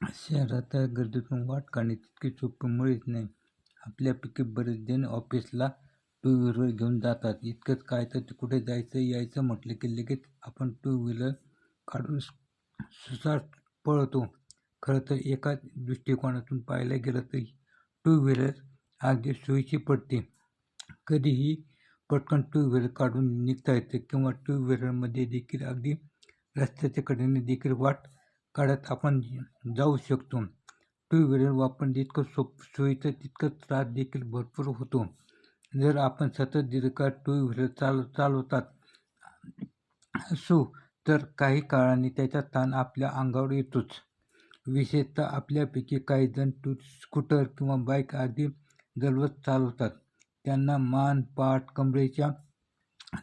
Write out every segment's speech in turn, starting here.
शहरात गर्दीतून वाट काढणे तितके सोपी मुळीच नाही. आपल्यापैकी बरेच जण ऑफिसला टू व्हीलर घेऊन जातात. इतकंच काय तर कुठे जायचं यायचं म्हटलं की लगेच आपण टू व्हीलर काढून सुसाट पळतो. खरं तर एका दृष्टिकोनातून पाहायला गेलं तर टू व्हीलर अगदी सोयीची पडते. कधीही पटकन टू व्हीलर काढून निघता येतं किंवा टू व्हीलरमध्ये देखील अगदी रस्त्याच्या कडेने देखील वाट काळात आपण जाऊ शकतो. टू व्हीलर वापरणं जितकं सोप सोयीचं तितकं त्रास देखील भरपूर होतो. जर आपण सतत दीर्घकाळ टू व्हीलर चाल चालवतात असू तर काही काळाने त्याचा ताण आपल्या अंगावर येतोच. विशेषतः आपल्यापैकी काही जण टू स्कूटर किंवा बाईक अगदी जलवत चालवतात. त्यांना मान, पाठ, कमरेच्या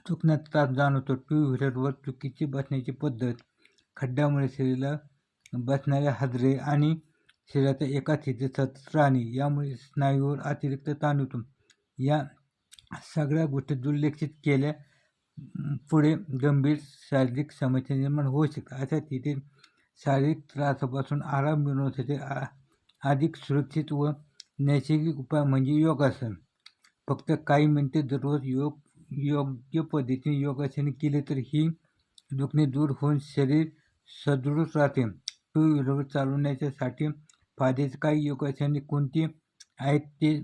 चुकण्यात त्रास जाणवतो. टू व्हीलरवर चुकीची बसण्याची पद्धत, खड्ड्यामुळे शरीराला बसणाऱ्या हादरे आणि शरीराच्या एका स्थितीत सतत राहणे यामुळे स्नायूवर अतिरिक्त ताण येतो. या सगळ्या गोष्टी दुर्लक्षित केल्या पुढे गंभीर शारीरिक समस्या निर्माण होऊ शकतात. अशा स्थितीत शारीरिक त्रासापासून आराम मिळवण्यासाठी अधिक सुरक्षित व नैसर्गिक उपाय म्हणजे योगासन. फक्त काही मिनिटे दररोज योग योग्य पद्धतीने योगासने केले तर ही दुखणे दूर होऊन शरीर सदृढ राहते. टू व्हीलर चालवण्याच्यासाठी फायद्याची काही योगासने कोणती आहेत ते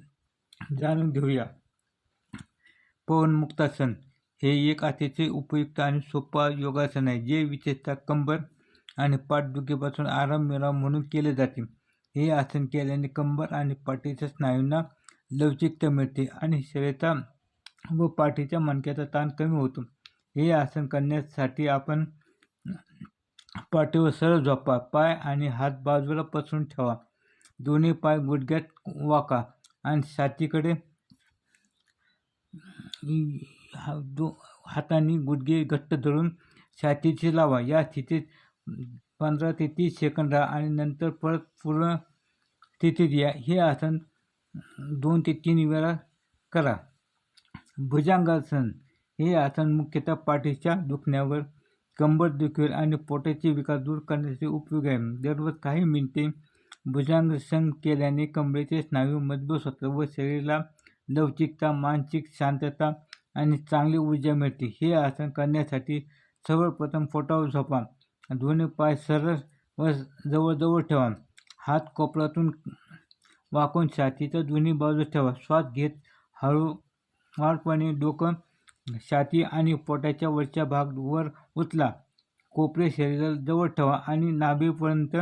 जाणून घेऊया. पवनमुक्तासन हे एक अतिशय उपयुक्त आणि सोपा योगासन आहे जे विशेषतः कंबर आणि पाठदुखीपासून आराम मिळावा म्हणून केले जाते. हे आसन केल्याने कंबर आणि पाठीच्या स्नायूंना लवचिकता मिळते आणि शरीराचा व पाठीच्या मणक्याचा ताण कमी होतो. हे आसन करण्यासाठी आपण पाठीवर सरळ झोपा. पाय आणि हात बाजूला पसरून ठेवा. दोन्ही पाय गुडघ्यात वाका आणि छातीकडे दो हातांनी गुडघे घट्ट धरून छातीची लावा. या स्थितीत पंधरा ते तीस सेकंद राहा आणि नंतर परत पूर्ण स्थितीत या. हे आसन दोन ते तीन वेळा करा. भुजांगासन हे आसन मुख्यतः पाठीच्या दुखण्यावर, कंबर दुखीवर आणि पोटाचे विकार दूर करण्यासाठी उपयोगी आहे. दररोज काही मिनिटे भुजांगसन केल्याने कंबरेचे स्नायू मजबूत होतात व शरीराला लवचिकता, मानसिक शांतता आणि चांगली ऊर्जा मिळते. हे आसन करण्यासाठी सर्वप्रथम पोटावर झोपा. दोन्ही पाय सरळ व जवळजवळ ठेवा. हात कोपरातून वाकून छातीच्या दोन्ही बाजूस ठेवा. श्वास घेत हळूवारपणे डोकं, छाती आणि पोटाच्या वरच्या भाग वर उचला. कोपरे शरीराला जवळ ठेवा आणि नाभीपर्यंत